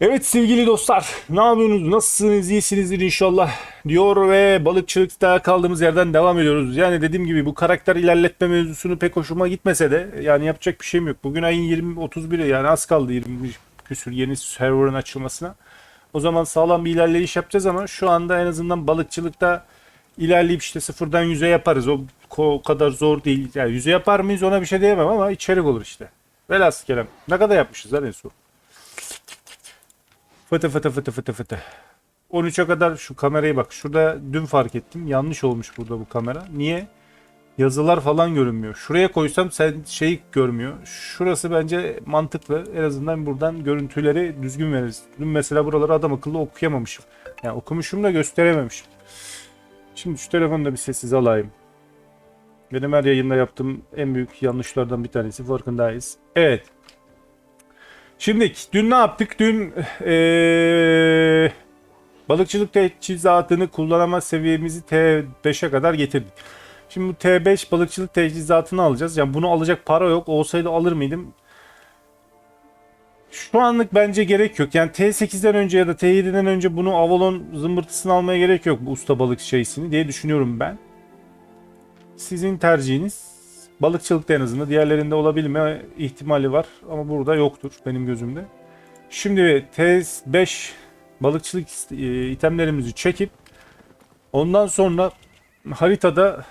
Evet sevgili dostlar, ne yapıyorsunuz? Nasılsınız? İyisinizdir inşallah diyor ve balıkçılıkta kaldığımız yerden devam ediyoruz. Yani dediğim gibi bu karakter ilerletme mevzusunu pek hoşuma gitmese de yani yapacak bir şeyim yok. Bugün ayın 20 31'i yani az kaldı 20 küsür yeni server'ın açılmasına. O zaman sağlam bir ilerleyiş yapacağız ama şu anda en azından balıkçılıkta ilerleyip işte sıfırdan yüze yaparız. O, o kadar zor değil. Yani yüze yapar mıyız ona bir şey diyemem ama içerik olur işte. Velhasıl kelam. Ne kadar yapmışız lan en son? Fıtı fıtı fıtı fıtı fıtı. 13'e kadar şu kamerayı bak. Şurada dün fark ettim. Yanlış olmuş burada bu kamera. Niye? Yazılar falan görünmüyor. Şuraya koysam sen şeyi görmüyor. Şurası bence mantıklı. En azından buradan görüntüleri düzgün veririz. Dün mesela buraları adam akıllı okuyamamışım. Yani okumuşum da gösterememişim. Şimdi şu telefonu da bir sessiz alayım. Benim her yayında yaptığım en büyük yanlışlardan bir tanesi farkındayız. Evet. Şimdi dün ne yaptık? Dün eee, balıkçılık teçhizatını kullanama seviyemizi T5'e kadar getirdik. Şimdi bu T5 balıkçılık teçhizatını alacağız. Yani bunu alacak para yok. Olsaydı alır mıydım? Şu anlık bence gerek yok. Yani T8'den önce ya da T7'den önce bunu Avalon zımbırtısını almaya gerek yok bu usta balık şeysini diye düşünüyorum ben. Sizin tercihiniz. Balıkçılıkta en azından diğerlerinde olabilme ihtimali var ama burada yoktur benim gözümde. Şimdi T5 balıkçılık e, itemlerimizi çekip ondan sonra haritada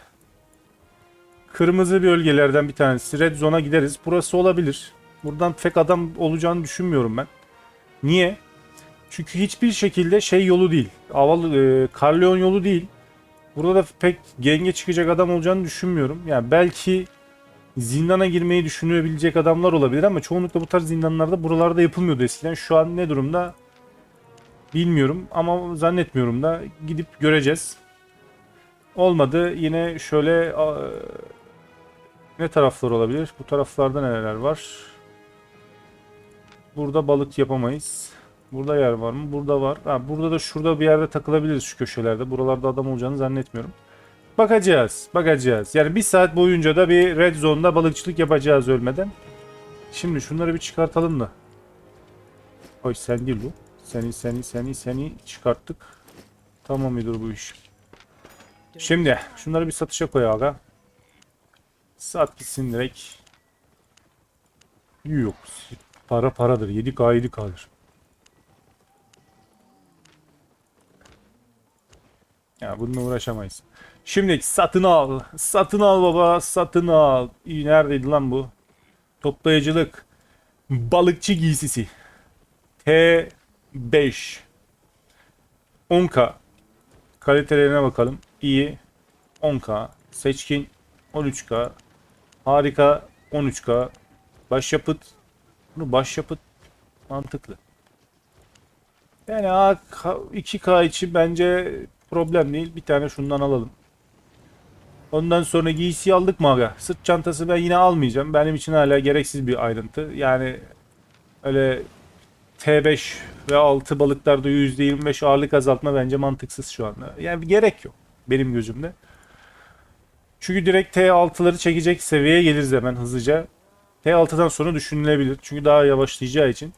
kırmızı bölgelerden bir tanesi Red Zone'a gideriz. Burası olabilir. Buradan pek adam olacağını düşünmüyorum ben. Niye? Çünkü hiçbir şekilde şey yolu değil. Aval e, Carleon yolu değil. Burada da pek genge çıkacak adam olacağını düşünmüyorum. Yani belki zindana girmeyi düşünebilecek adamlar olabilir ama çoğunlukla bu tarz zindanlarda buralarda yapılmıyordu eskiden. Şu an ne durumda bilmiyorum ama zannetmiyorum da gidip göreceğiz. Olmadı yine şöyle ne taraflar olabilir? Bu taraflarda neler var? Burada balık yapamayız. Burada yer var mı? Burada var. Ha, burada da şurada bir yerde takılabiliriz şu köşelerde. Buralarda adam olacağını zannetmiyorum. Bakacağız. Bakacağız. Yani bir saat boyunca da bir red zone'da balıkçılık yapacağız ölmeden. Şimdi şunları bir çıkartalım da. Oy sen değil bu. Seni seni seni seni çıkarttık. Tamam mıdır bu iş? Şimdi şunları bir satışa koy aga. Sat gitsin direkt. Yok. Para paradır. 7K 7K'dır. Ya bununla uğraşamayız. Şimdi satın al. Satın al baba. Satın al. İyi, neredeydi lan bu? Toplayıcılık. Balıkçı giysisi. T5. 10K. Kalitelerine bakalım. İyi. 10K. Seçkin. 13K. Harika. 13K. Başyapıt. Bunu başyapıt mantıklı. Yani A- 2K için bence problem değil. Bir tane şundan alalım. Ondan sonra giysi aldık mı aga? Sırt çantası ben yine almayacağım. Benim için hala gereksiz bir ayrıntı. Yani öyle T5 ve 6 balıklarda %25 ağırlık azaltma bence mantıksız şu anda. Yani gerek yok benim gözümde. Çünkü direkt T6'ları çekecek seviyeye geliriz hemen hızlıca. T6'dan sonra düşünülebilir. Çünkü daha yavaşlayacağı için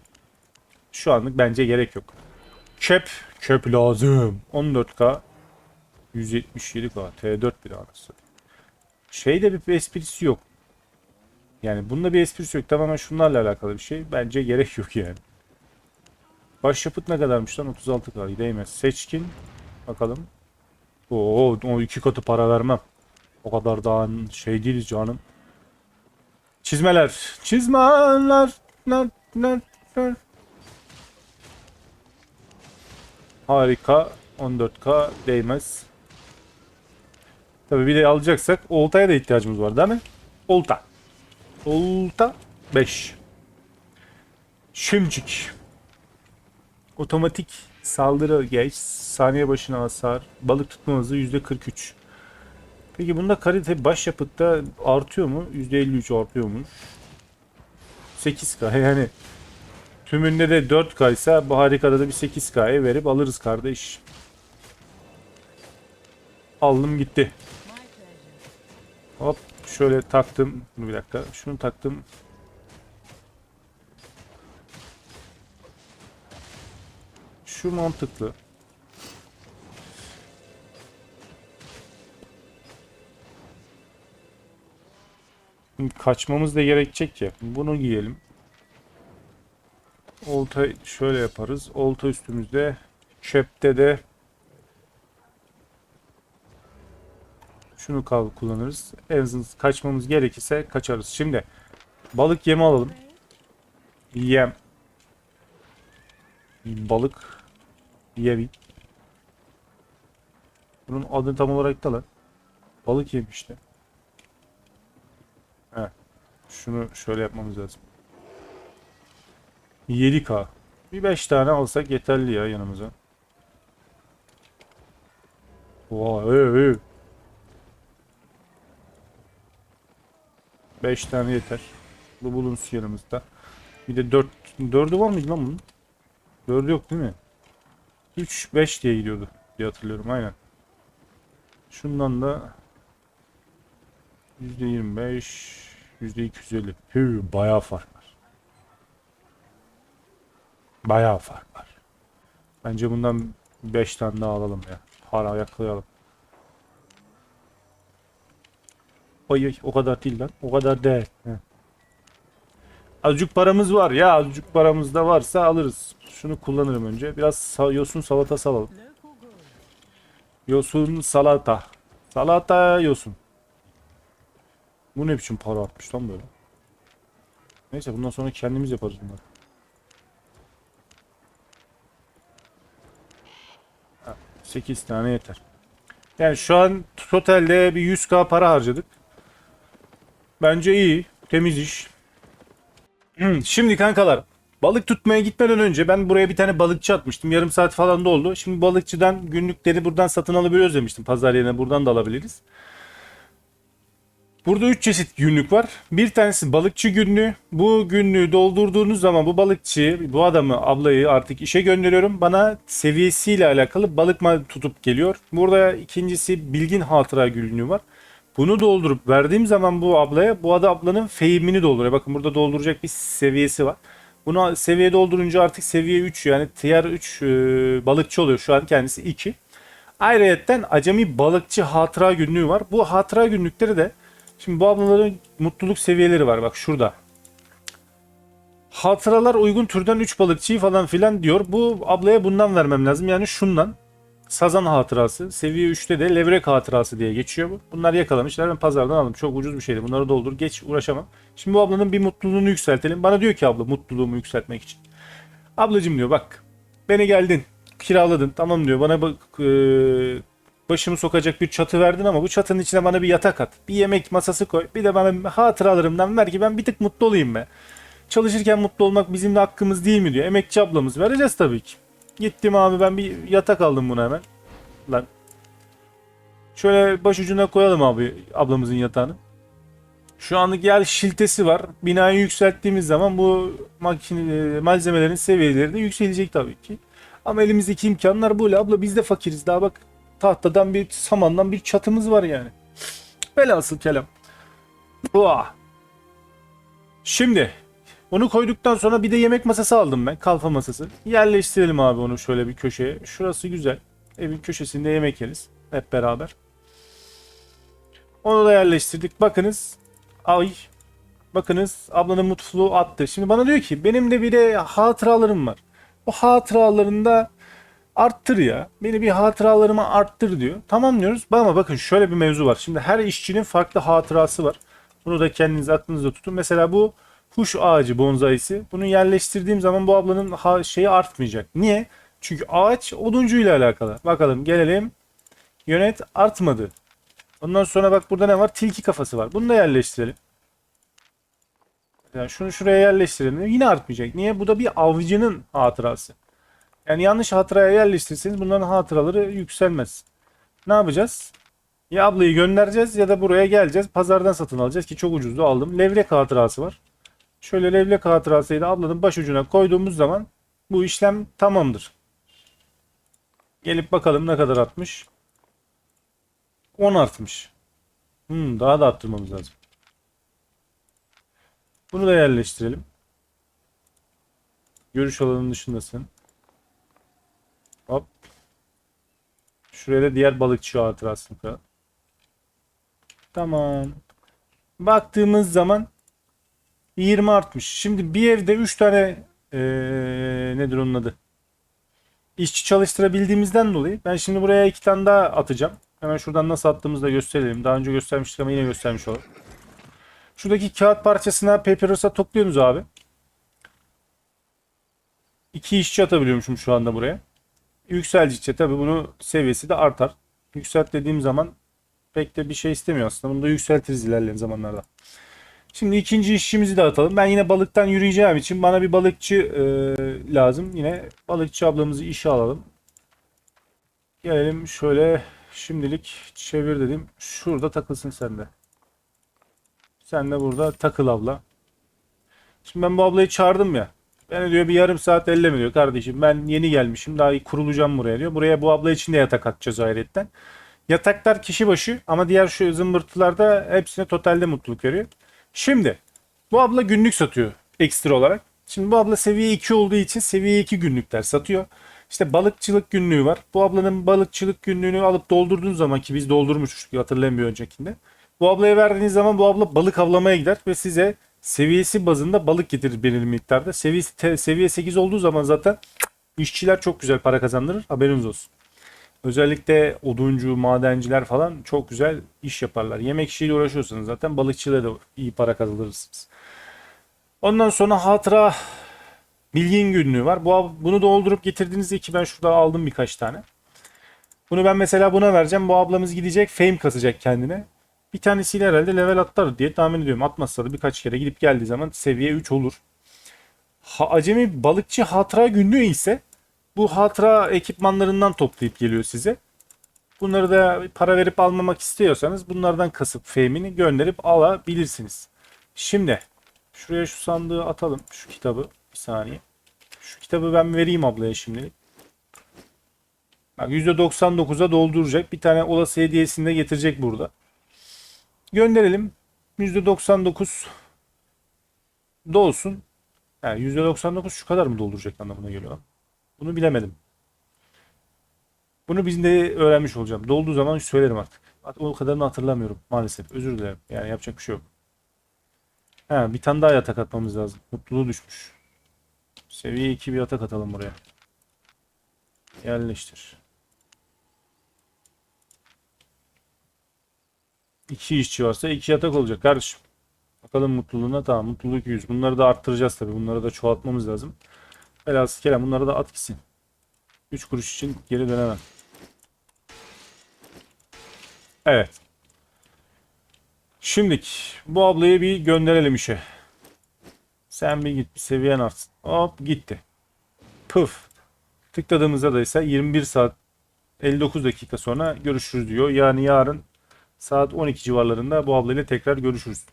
şu anlık bence gerek yok. Kep. Kep lazım. 14K. 177K. T4 bir anasını. Şeyde bir esprisi yok. Yani bunda bir esprisi yok. Tamamen şunlarla alakalı bir şey. Bence gerek yok yani. Başyapıt ne kadarmış lan? 36K. Değmez. Seçkin. Bakalım. Oo, o iki katı para vermem. O kadar daha şey değiliz canım. Çizmeler. Çizmeler. Ner, ner, ner. Harika. 14K değmez. Tabii bir de alacaksak oltaya da ihtiyacımız var değil mi? Olta. Olta 5. Şimcik. Otomatik saldırı geç. Saniye başına hasar. Balık tutma hızı %43. Peki bunda kalite başyapıtta artıyor mu? %53 artıyormuş. 8K yani tümünde de 4K ise bu harikada da bir 8K'ya verip alırız kardeş. Aldım gitti. Hop şöyle taktım. Dur bir dakika. Şunu taktım. Şu mantıklı. Kaçmamız da gerekecek ya. Bunu giyelim. Olta şöyle yaparız. Olta üstümüzde. Çöpte de şunu kullanırız. En azından kaçmamız gerekirse kaçarız. Şimdi balık yemi alalım. Yem. Balık yemi. Bunun adı tam olarak da lan. Balık yemi işte. He. Şunu şöyle yapmamız lazım. 7K. Bir 5 tane alsak yeterli ya yanımıza. Vay ey, 5 tane yeter. Bu bulunsun yanımızda. Bir de 4 4'ü var mıydı lan bunun? 4'ü yok değil mi? 3 5 diye gidiyordu diye hatırlıyorum aynen. Şundan da %25 %250. Hü bayağı fark var. Bayağı fark var. Bence bundan 5 tane daha alalım ya. Para yakalayalım. Ay ay o kadar değil lan. O kadar değil. Azıcık paramız var ya. Azıcık paramız da varsa alırız. Şunu kullanırım önce. Biraz yosun salatası alalım. Yosun salata. Salata yosun. Bu ne biçim para atmış lan böyle. Neyse bundan sonra kendimiz yaparız bunları. Ha, 8 tane yeter. Yani şu an totalde bir 100k para harcadık. Bence iyi. Temiz iş. Hmm, Şimdi kankalar balık tutmaya gitmeden önce ben buraya bir tane balıkçı atmıştım. Yarım saat falan da oldu. Şimdi balıkçıdan günlükleri buradan satın alabiliyoruz demiştim. Pazar yerine buradan da alabiliriz. Burada 3 çeşit günlük var. Bir tanesi balıkçı günlüğü. Bu günlüğü doldurduğunuz zaman bu balıkçıyı, bu adamı, ablayı artık işe gönderiyorum. Bana seviyesiyle alakalı balık tutup geliyor. Burada ikincisi bilgin hatıra günlüğü var. Bunu doldurup verdiğim zaman bu ablaya bu ada ablanın fehimini dolduruyor. Bakın burada dolduracak bir seviyesi var. Bunu seviye doldurunca artık seviye 3 yani tier 3 e, balıkçı oluyor. Şu an kendisi 2. Ayrıyetten acemi balıkçı hatıra günlüğü var. Bu hatıra günlükleri de şimdi bu ablaların mutluluk seviyeleri var. Bak şurada. Hatıralar uygun türden 3 balıkçıyı falan filan diyor. Bu ablaya bundan vermem lazım. Yani şundan. Sazan hatırası. Seviye 3'te de levrek hatırası diye geçiyor bu. Bunlar yakalamışlar. Ben pazardan aldım. Çok ucuz bir şeydi. Bunları doldur. Geç uğraşamam. Şimdi bu ablanın bir mutluluğunu yükseltelim. Bana diyor ki abla mutluluğumu yükseltmek için. Ablacım diyor bak. Beni geldin. Kiraladın. Tamam diyor. Bana bak e, başımı sokacak bir çatı verdin ama bu çatının içine bana bir yatak at. Bir yemek masası koy. Bir de bana hatıralarımdan ver ki ben bir tık mutlu olayım be. Çalışırken mutlu olmak bizim de hakkımız değil mi diyor. Emekçi ablamız. Vereceğiz tabii ki. Gittim abi ben bir yatak aldım buna hemen. Lan. Şöyle baş ucuna koyalım abi ablamızın yatağını. Şu anlık yer şiltesi var. Binayı yükselttiğimiz zaman bu makine, malzemelerin seviyeleri de yükselecek tabii ki. Ama elimizdeki imkanlar böyle. Abla biz de fakiriz. Daha bak tahtadan bir samandan bir çatımız var yani. Velhasıl kelam. Uah. Şimdi onu koyduktan sonra bir de yemek masası aldım ben. Kalfa masası. Yerleştirelim abi onu şöyle bir köşeye. Şurası güzel. Evin köşesinde yemek yeriz. Hep beraber. Onu da yerleştirdik. Bakınız. Ay. Bakınız ablanın mutlu attı. Şimdi bana diyor ki benim de bir de hatıralarım var. O hatıralarında arttır ya. Beni bir hatıralarıma arttır diyor. Tamam diyoruz. Ama bakın şöyle bir mevzu var. Şimdi her işçinin farklı hatırası var. Bunu da kendiniz aklınızda tutun. Mesela bu huş ağacı bonsaisi. Bunu yerleştirdiğim zaman bu ablanın ha- şeyi artmayacak. Niye? Çünkü ağaç oduncuyla alakalı. Bakalım gelelim. Yönet artmadı. Ondan sonra bak burada ne var? Tilki kafası var. Bunu da yerleştirelim. Yani şunu şuraya yerleştirelim. Yine artmayacak. Niye? Bu da bir avcının hatırası. Yani yanlış hatıraya yerleştirirseniz bunların hatıraları yükselmez. Ne yapacağız? Ya ablayı göndereceğiz ya da buraya geleceğiz. Pazardan satın alacağız ki çok ucuzdu aldım. Levrek hatırası var. Şöyle levrek hatırasıyı da ablanın baş ucuna koyduğumuz zaman bu işlem tamamdır. Gelip bakalım ne kadar artmış. 10 artmış. Hmm, daha da arttırmamız lazım. Bunu da yerleştirelim. Görüş alanının dışındasın. Hop. Şuraya da diğer balıkçı hatırasını koyalım. Tamam. Baktığımız zaman 20 artmış. Şimdi bir evde 3 tane ee, nedir onun adı? İşçi çalıştırabildiğimizden dolayı ben şimdi buraya iki tane daha atacağım. Hemen şuradan nasıl attığımızı da gösterelim. Daha önce göstermiştik ama yine göstermiş olalım. Şuradaki kağıt parçasına papyrus'a topluyorsunuz abi. İki işçi atabiliyormuşum şu anda buraya. Yükseldikçe tabi bunu seviyesi de artar. Yükselt dediğim zaman pek de bir şey istemiyor aslında. Bunu da yükseltiriz ilerleyen zamanlarda. Şimdi ikinci işçimizi de atalım. Ben yine balıktan yürüyeceğim için bana bir balıkçı e, lazım. Yine balıkçı ablamızı işe alalım. Gelelim şöyle şimdilik çevir dedim. Şurada takılsın sen de. Sen de burada takıl abla. Şimdi ben bu ablayı çağırdım ya. Ben diyor bir yarım saat elleme diyor kardeşim. Ben yeni gelmişim. Daha kurulacağım buraya diyor. Buraya bu abla için de yatak atacağız ayrıyetten. Yataklar kişi başı ama diğer şu zımbırtılarda hepsine totalde mutluluk veriyor. Şimdi bu abla günlük satıyor ekstra olarak. Şimdi bu abla seviye 2 olduğu için seviye 2 günlükler satıyor. İşte balıkçılık günlüğü var. Bu ablanın balıkçılık günlüğünü alıp doldurduğun zaman ki biz doldurmuştuk hatırlayın bir öncekinde. Bu ablaya verdiğiniz zaman bu abla balık avlamaya gider ve size seviyesi bazında balık getirir belirli miktarda. Seviyesi seviye 8 olduğu zaman zaten işçiler çok güzel para kazandırır. Haberiniz olsun. Özellikle oduncu, madenciler falan çok güzel iş yaparlar. Yemek işiyle uğraşıyorsanız zaten balıkçıyla da iyi para kazanırsınız. Ondan sonra hatıra bilgin günlüğü var. Bu, bunu doldurup getirdiğinizde ki ben şurada aldım birkaç tane. Bunu ben mesela buna vereceğim. Bu ablamız gidecek fame kasacak kendine. Bir tanesiyle herhalde level atlar diye tahmin ediyorum. Atmazsa da birkaç kere gidip geldiği zaman seviye 3 olur. Ha, acemi balıkçı hatıra günlüğü ise bu hatıra ekipmanlarından toplayıp geliyor size. Bunları da para verip almamak istiyorsanız bunlardan kasıp fame'ini gönderip alabilirsiniz. Şimdi şuraya şu sandığı atalım. Şu kitabı. Bir saniye. Şu kitabı ben vereyim ablaya şimdilik. Bak %99'a dolduracak. Bir tane olası hediyesini de getirecek burada. Gönderelim. %99 dolsun. Yani %99 şu kadar mı dolduracak anlamına geliyor. Bunu bilemedim. Bunu biz de öğrenmiş olacağım. Dolduğu zaman söylerim artık. O kadarını hatırlamıyorum maalesef. Özür dilerim. Yani yapacak bir şey yok. Ha, bir tane daha yatak atmamız lazım. Mutluluğu düşmüş. Seviye 2 bir yatak atalım buraya. Yerleştir. İki işçi varsa iki yatak olacak kardeşim. Bakalım mutluluğuna tamam mutluluk 100. Bunları da arttıracağız tabii. Bunları da çoğaltmamız lazım. Velhasıl kelam bunları da at gitsin. 3 kuruş için geri dönemem. Evet. Şimdilik bu ablayı bir gönderelim işe. Sen bir git bir seviyen artsın. Hop gitti. Pıf. Tıkladığımızda da ise 21 saat 59 dakika sonra görüşürüz diyor. Yani yarın saat 12 civarlarında bu ablayla tekrar görüşürüz.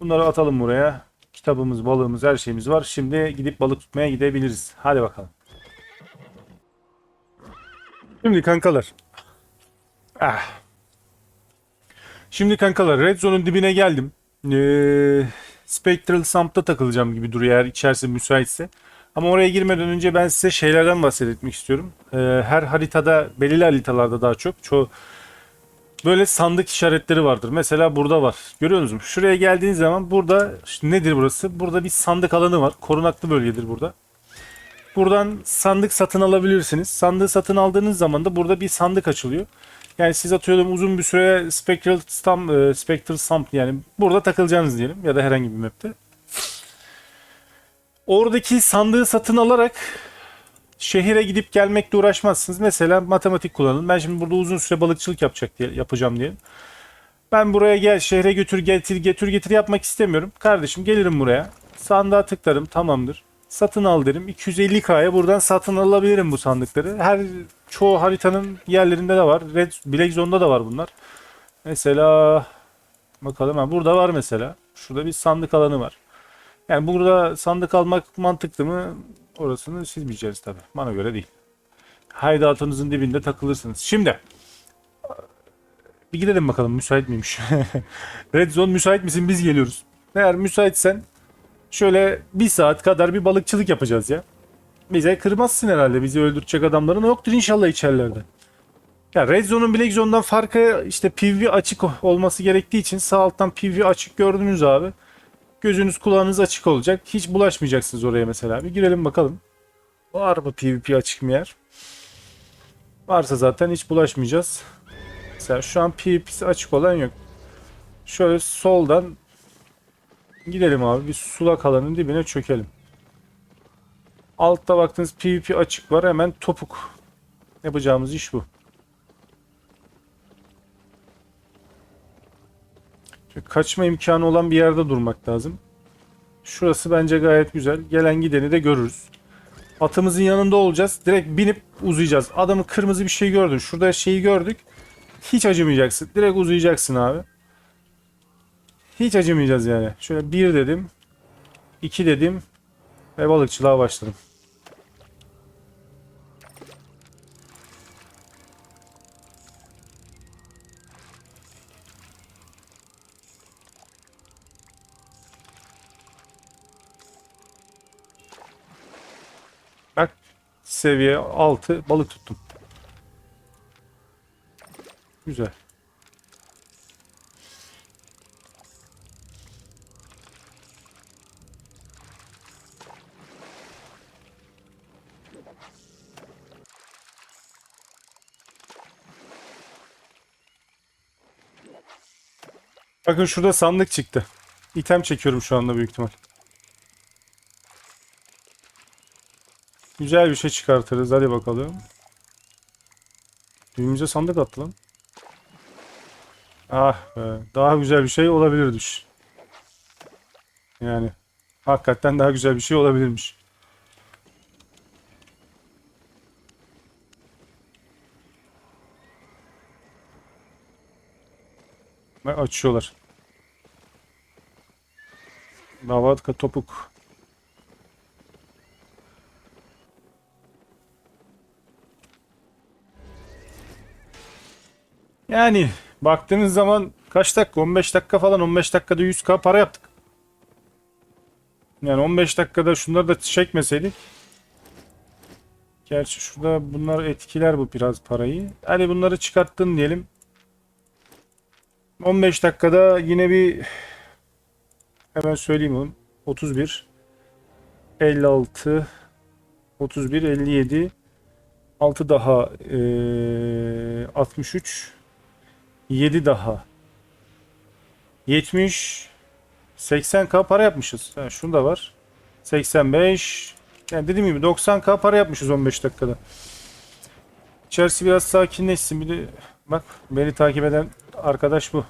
Bunları atalım buraya. Kitabımız, balığımız, her şeyimiz var. Şimdi gidip balık tutmaya gidebiliriz. Hadi bakalım. Şimdi kankalar. Ah. Şimdi kankalar Red Zone'un dibine geldim. Ee, Spectral Sump'ta takılacağım gibi duruyor eğer içerisi müsaitse. Ama oraya girmeden önce ben size şeylerden bahsetmek istiyorum. Ee, her haritada, belirli haritalarda daha çok, çoğu böyle sandık işaretleri vardır. Mesela burada var. Görüyor musunuz? Şuraya geldiğiniz zaman burada işte nedir burası? Burada bir sandık alanı var. Korunaklı bölgedir burada. Buradan sandık satın alabilirsiniz. Sandığı satın aldığınız zaman da burada bir sandık açılıyor. Yani siz atıyorum uzun bir süre Spectral Stamp, e, Spectral Stamp yani burada takılacaksınız diyelim ya da herhangi bir map'te. Oradaki sandığı satın alarak şehire gidip gelmekle uğraşmazsınız. Mesela matematik kullanın. Ben şimdi burada uzun süre balıkçılık yapacak diye yapacağım diye. Ben buraya gel şehre götür getir getir getir yapmak istemiyorum. Kardeşim gelirim buraya. Sandığa tıklarım tamamdır. Satın al derim. 250k'ya buradan satın alabilirim bu sandıkları. Her çoğu haritanın yerlerinde de var. Red Black Zone'da da var bunlar. Mesela bakalım ha burada var mesela. Şurada bir sandık alanı var. Yani burada sandık almak mantıklı mı? Orasını siz bileceksiniz tabii. Bana göre değil. Haydatınızın dibinde takılırsınız. Şimdi bir gidelim bakalım müsait miymiş. Red Zone müsait misin? Biz geliyoruz. Eğer müsaitsen şöyle bir saat kadar bir balıkçılık yapacağız ya. bize kırmazsın herhalde. Bizi öldürecek adamların yoktur inşallah içerlerde. Ya Red Zone'un Black Zone'dan farkı işte PvP açık olması gerektiği için sağ alttan PvP açık gördünüz abi. Gözünüz kulağınız açık olacak. Hiç bulaşmayacaksınız oraya mesela. Bir girelim bakalım. Var mı PvP açık mı yer? Varsa zaten hiç bulaşmayacağız. Mesela şu an PvP'si açık olan yok. Şöyle soldan gidelim abi. Bir sulak alanın dibine çökelim. Altta baktığınız PvP açık var. Hemen topuk. Yapacağımız iş bu. Kaçma imkanı olan bir yerde durmak lazım. Şurası bence gayet güzel. Gelen gideni de görürüz. Atımızın yanında olacağız. Direkt binip uzayacağız. Adamı kırmızı bir şey gördün. Şurada şeyi gördük. Hiç acımayacaksın. Direkt uzayacaksın abi. Hiç acımayacağız yani. Şöyle bir dedim. iki dedim. Ve balıkçılığa başladım. Seviye 6 balık tuttum. Güzel. Bakın şurada sandık çıktı. İtem çekiyorum şu anda büyük ihtimal. Güzel bir şey çıkartırız. Hadi bakalım. Düğümüze sandık attı lan. Ah be. Daha güzel bir şey olabilirmiş. Yani hakikaten daha güzel bir şey olabilirmiş. Ve açıyorlar. Davatka topuk. Yani baktığınız zaman kaç dakika? 15 dakika falan 15 dakikada 100k para yaptık. Yani 15 dakikada şunları da çekmeseydik. Gerçi şurada bunlar etkiler bu biraz parayı. Hadi bunları çıkarttın diyelim. 15 dakikada yine bir hemen söyleyeyim oğlum. 31 56 31 57 6 daha eee 63 7 daha 70 80k para yapmışız. Ha, şunu da var. 85 yani dediğim gibi 90k para yapmışız 15 dakikada. İçerisi biraz sakinleşsin. Bir de bak beni takip eden arkadaş bu.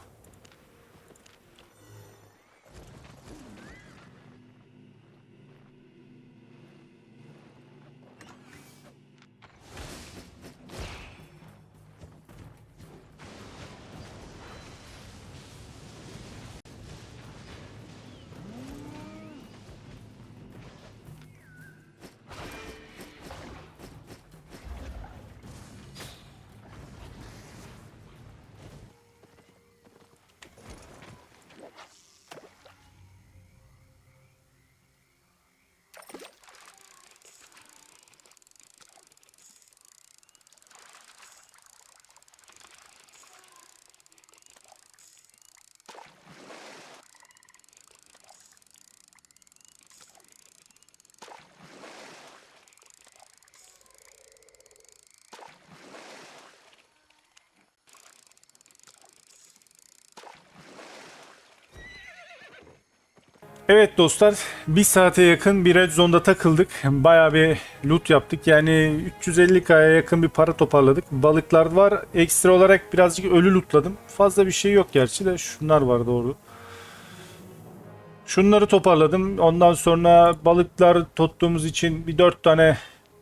Evet dostlar bir saate yakın bir red takıldık. Bayağı bir loot yaptık. Yani 350k'ya yakın bir para toparladık. Balıklar var. Ekstra olarak birazcık ölü lootladım. Fazla bir şey yok gerçi de şunlar var doğru. Şunları toparladım. Ondan sonra balıklar tuttuğumuz için bir 4 tane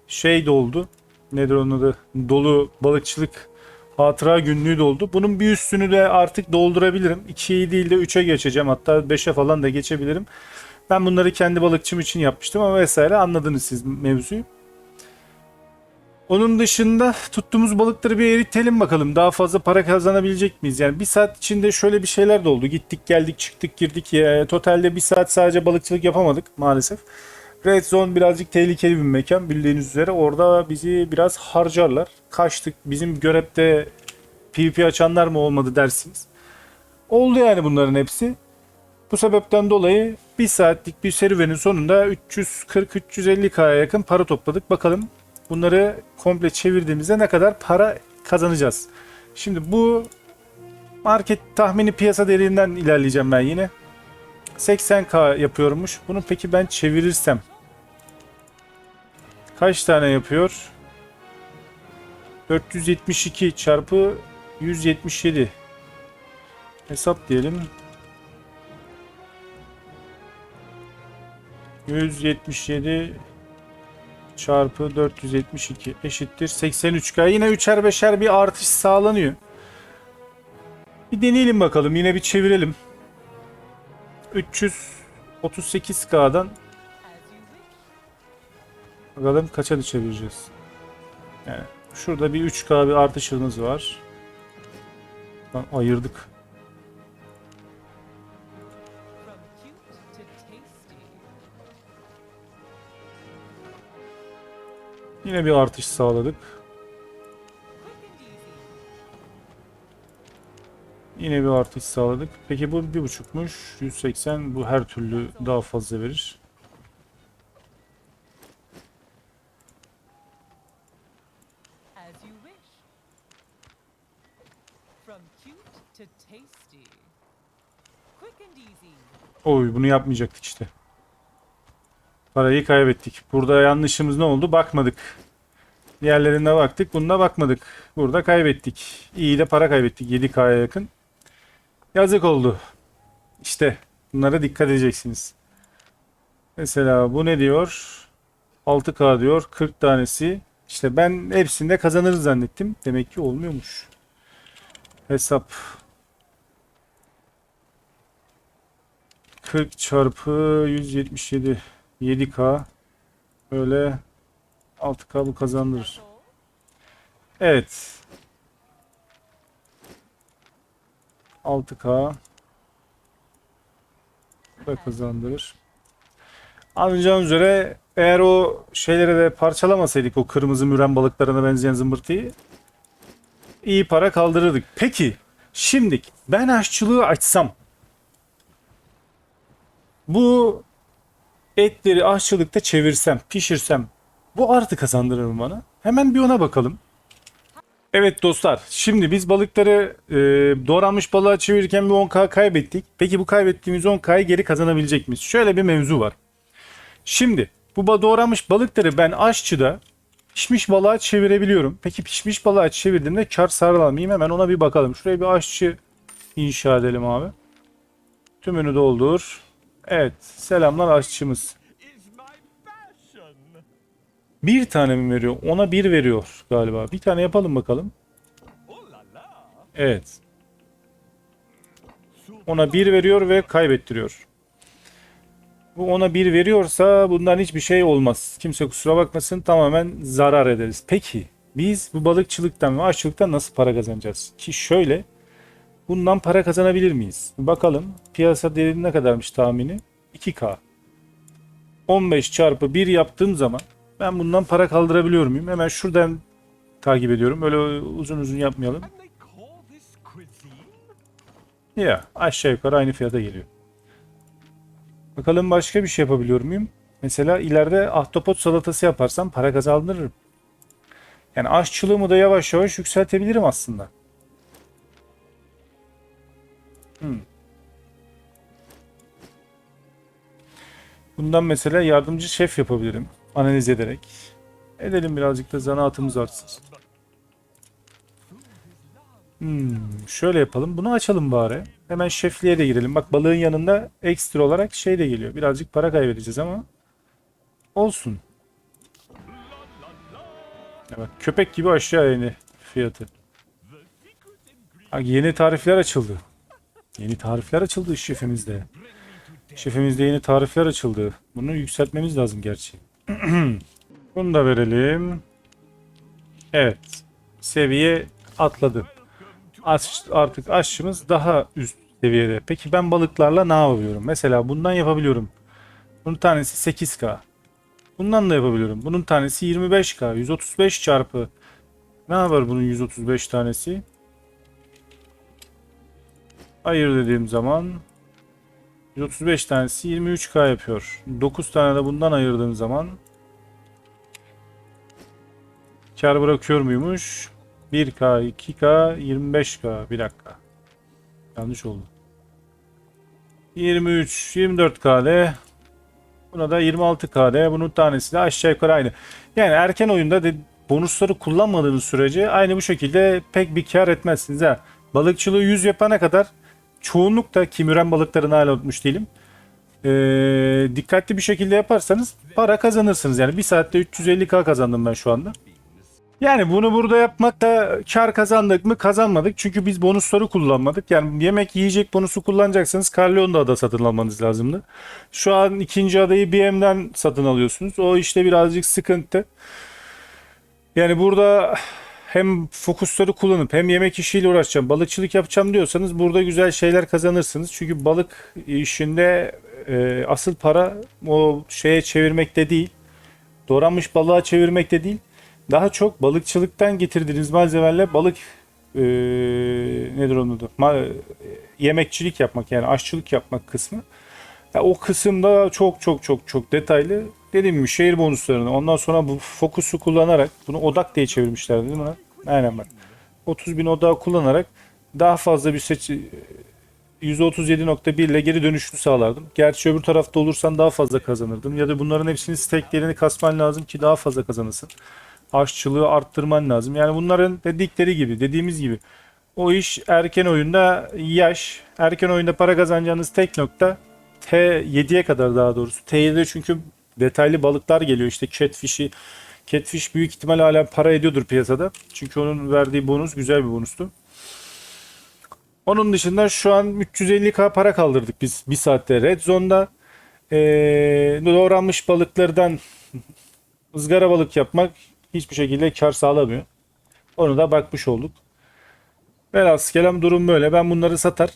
şey doldu. Nedir onun adı? Dolu balıkçılık hatıra günlüğü doldu. Bunun bir üstünü de artık doldurabilirim. 2'yi değil de 3'e geçeceğim. Hatta 5'e falan da geçebilirim. Ben bunları kendi balıkçım için yapmıştım ama vesaire anladınız siz mevzuyu. Onun dışında tuttuğumuz balıkları bir eritelim bakalım. Daha fazla para kazanabilecek miyiz? Yani bir saat içinde şöyle bir şeyler de oldu. Gittik geldik çıktık girdik. Ya, totalde bir saat sadece balıkçılık yapamadık maalesef. Red Zone birazcık tehlikeli bir mekan bildiğiniz üzere. Orada bizi biraz harcarlar. Kaçtık. Bizim görevde PvP açanlar mı olmadı dersiniz. Oldu yani bunların hepsi. Bu sebepten dolayı bir saatlik bir serüvenin sonunda 340-350k'ya yakın para topladık. Bakalım bunları komple çevirdiğimizde ne kadar para kazanacağız. Şimdi bu market tahmini piyasa değerinden ilerleyeceğim ben yine. 80k yapıyormuş. Bunu peki ben çevirirsem kaç tane yapıyor? 472 çarpı 177 hesap diyelim. 177 çarpı 472 eşittir 83k. Yine 3'er 5'er bir artış sağlanıyor. Bir deneyelim bakalım. Yine bir çevirelim. 338k'dan bakalım kaça çevireceğiz. Yani şurada bir 3k bir artışımız var. Lan ayırdık. Yine bir artış sağladık. Yine bir artış sağladık. Peki bu bir buçukmuş. 180 bu her türlü daha fazla verir. Oy bunu yapmayacaktık işte. Parayı kaybettik. Burada yanlışımız ne oldu? Bakmadık. Diğerlerine baktık. Bunda bakmadık. Burada kaybettik. İyi de para kaybettik. 7K'ya yakın. Yazık oldu. İşte bunlara dikkat edeceksiniz. Mesela bu ne diyor? 6K diyor. 40 tanesi. İşte ben hepsinde kazanırız zannettim. Demek ki olmuyormuş. Hesap 40 çarpı 177 7K böyle 6K bu kazandırır. Evet. 6K da kazandırır. Anlayacağınız üzere eğer o şeyleri de parçalamasaydık o kırmızı müren balıklarına benzeyen zımbırtıyı iyi para kaldırırdık. Peki şimdi ben aşçılığı açsam bu etleri aşçılıkta çevirsem, pişirsem bu artı kazandırır mı bana? Hemen bir ona bakalım. Evet dostlar, şimdi biz balıkları e, doğranmış balığa çevirirken bir 10k kaybettik. Peki bu kaybettiğimiz 10k'yı geri kazanabilecek miyiz? Şöyle bir mevzu var. Şimdi bu doğranmış balıkları ben aşçıda pişmiş balığa çevirebiliyorum. Peki pişmiş balığa çevirdiğimde kar sağlar mıyım? Hemen ona bir bakalım. Şuraya bir aşçı inşa edelim abi. Tümünü doldur. Evet, selamlar aşçımız. Bir tane mi veriyor? Ona bir veriyor galiba. Bir tane yapalım bakalım. Evet. Ona bir veriyor ve kaybettiriyor. Bu ona bir veriyorsa bundan hiçbir şey olmaz. Kimse kusura bakmasın tamamen zarar ederiz. Peki biz bu balıkçılıktan ve aşçılıktan nasıl para kazanacağız? Ki şöyle bundan para kazanabilir miyiz? Bakalım piyasa değeri ne kadarmış tahmini? 2K. 15 çarpı 1 yaptığım zaman ben bundan para kaldırabiliyor muyum? Hemen şuradan takip ediyorum. Öyle uzun uzun yapmayalım. Ya aşağı yukarı aynı fiyata geliyor. Bakalım başka bir şey yapabiliyor muyum? Mesela ileride ahtapot salatası yaparsam para kazandırırım. Yani aşçılığımı da yavaş yavaş yükseltebilirim aslında. Hmm. Bundan mesela yardımcı şef yapabilirim. Analiz ederek. Edelim birazcık da zanaatımız artsın. Hmm, şöyle yapalım. Bunu açalım bari. Hemen şefliğe de girelim. Bak balığın yanında ekstra olarak şey de geliyor. Birazcık para kaybedeceğiz ama olsun. Ya bak, köpek gibi aşağı indi fiyatı. Bak, yeni tarifler açıldı. Yeni tarifler açıldı şefimizde. Şefimizde yeni tarifler açıldı. Bunu yükseltmemiz lazım gerçi. Bunu da verelim. Evet. Seviye atladı. Aş, artık aşçımız daha üst seviyede. Peki ben balıklarla ne yapıyorum? Mesela bundan yapabiliyorum. Bunun tanesi 8K. Bundan da yapabiliyorum. Bunun tanesi 25k. 135 çarpı. Ne yapar bunun 135 tanesi? Hayır dediğim zaman 135 tanesi 23k yapıyor. 9 tane de bundan ayırdığım zaman kar bırakıyor muymuş? 1k, 2k, 25k. Bir dakika. Yanlış oldu. 23, 24 KD. Buna da 26 KD. Bunun tanesi de aşağı yukarı aynı. Yani erken oyunda de bonusları kullanmadığınız sürece aynı bu şekilde pek bir kar etmezsiniz ha. Balıkçılığı 100 yapana kadar çoğunlukla ki müren balıklarını hala unutmuş değilim. Ee, dikkatli bir şekilde yaparsanız para kazanırsınız. Yani bir saatte 350k kazandım ben şu anda. Yani bunu burada yapmakta kar kazandık mı kazanmadık. Çünkü biz bonusları kullanmadık. Yani yemek yiyecek bonusu kullanacaksanız Carleon'da ada satın almanız lazımdı. Şu an ikinci adayı BM'den satın alıyorsunuz. O işte birazcık sıkıntı. Yani burada hem fokusları kullanıp hem yemek işiyle uğraşacağım, balıkçılık yapacağım diyorsanız burada güzel şeyler kazanırsınız. Çünkü balık işinde e, asıl para o şeye çevirmekte değil. Doğranmış balığa çevirmekte değil. Daha çok balıkçılıktan getirdiğiniz malzemelerle balık e, nedir onun adı? Ma- yemekçilik yapmak yani aşçılık yapmak kısmı. Ya o kısımda çok çok çok çok detaylı. Dediğim gibi şehir bonuslarını ondan sonra bu fokusu kullanarak bunu odak diye çevirmişler değil mi? Aynen bak. 30 bin odağı kullanarak daha fazla bir seç %37.1 ile geri dönüşünü sağlardım. Gerçi öbür tarafta olursan daha fazla kazanırdım. Ya da bunların hepsini steklerini kasman lazım ki daha fazla kazanırsın. Aşçılığı arttırman lazım. Yani bunların dedikleri gibi, dediğimiz gibi o iş erken oyunda yaş, erken oyunda para kazanacağınız tek nokta T7'ye kadar daha doğrusu. T7'de çünkü detaylı balıklar geliyor. İşte catfish'i, catfish büyük ihtimal hala para ediyordur piyasada. Çünkü onun verdiği bonus güzel bir bonustu. Onun dışında şu an 350k para kaldırdık biz bir saatte Red Zone'da. Ee, doğranmış balıklardan ızgara balık yapmak hiçbir şekilde kar sağlamıyor. Onu da bakmış olduk. Velhasıl kelam durum böyle. Ben bunları satar.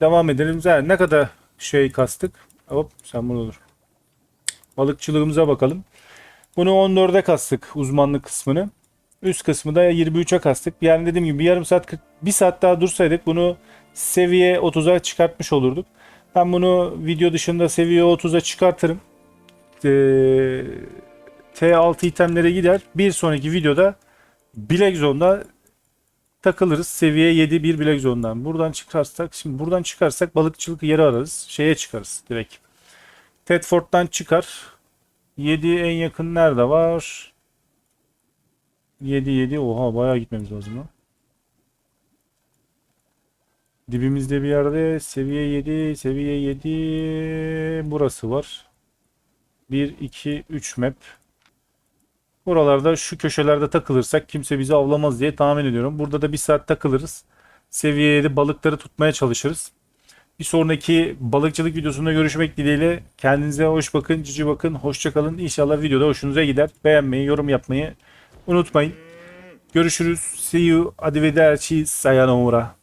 Devam edelim. Yani ne kadar şey kastık. Hop sen burada dur. Balıkçılığımıza bakalım. Bunu 14'e kastık uzmanlık kısmını. Üst kısmı da 23'e kastık. Yani dediğim gibi bir yarım saat 40, bir saat daha dursaydık bunu seviye 30'a çıkartmış olurduk. Ben bunu video dışında seviye 30'a çıkartırım. Ee, T6 itemlere gider. Bir sonraki videoda Black Zone'da takılırız. Seviye 7 bir Black Zone'dan. Buradan çıkarsak, şimdi buradan çıkarsak balıkçılık yeri ararız. Şeye çıkarız direkt. Tedford'dan çıkar. 7 en yakın nerede var? 7 7 oha bayağı gitmemiz lazım lan. Dibimizde bir yerde seviye 7 seviye 7 burası var. 1 2 3 map. Buralarda şu köşelerde takılırsak kimse bizi avlamaz diye tahmin ediyorum. Burada da bir saat takılırız. Seviye 7 balıkları tutmaya çalışırız. Bir sonraki balıkçılık videosunda görüşmek dileğiyle. Kendinize hoş bakın, cici bakın, hoşça kalın. İnşallah videoda hoşunuza gider. Beğenmeyi, yorum yapmayı unutmayın. Görüşürüz. See you. Arrivederci. Sayonara.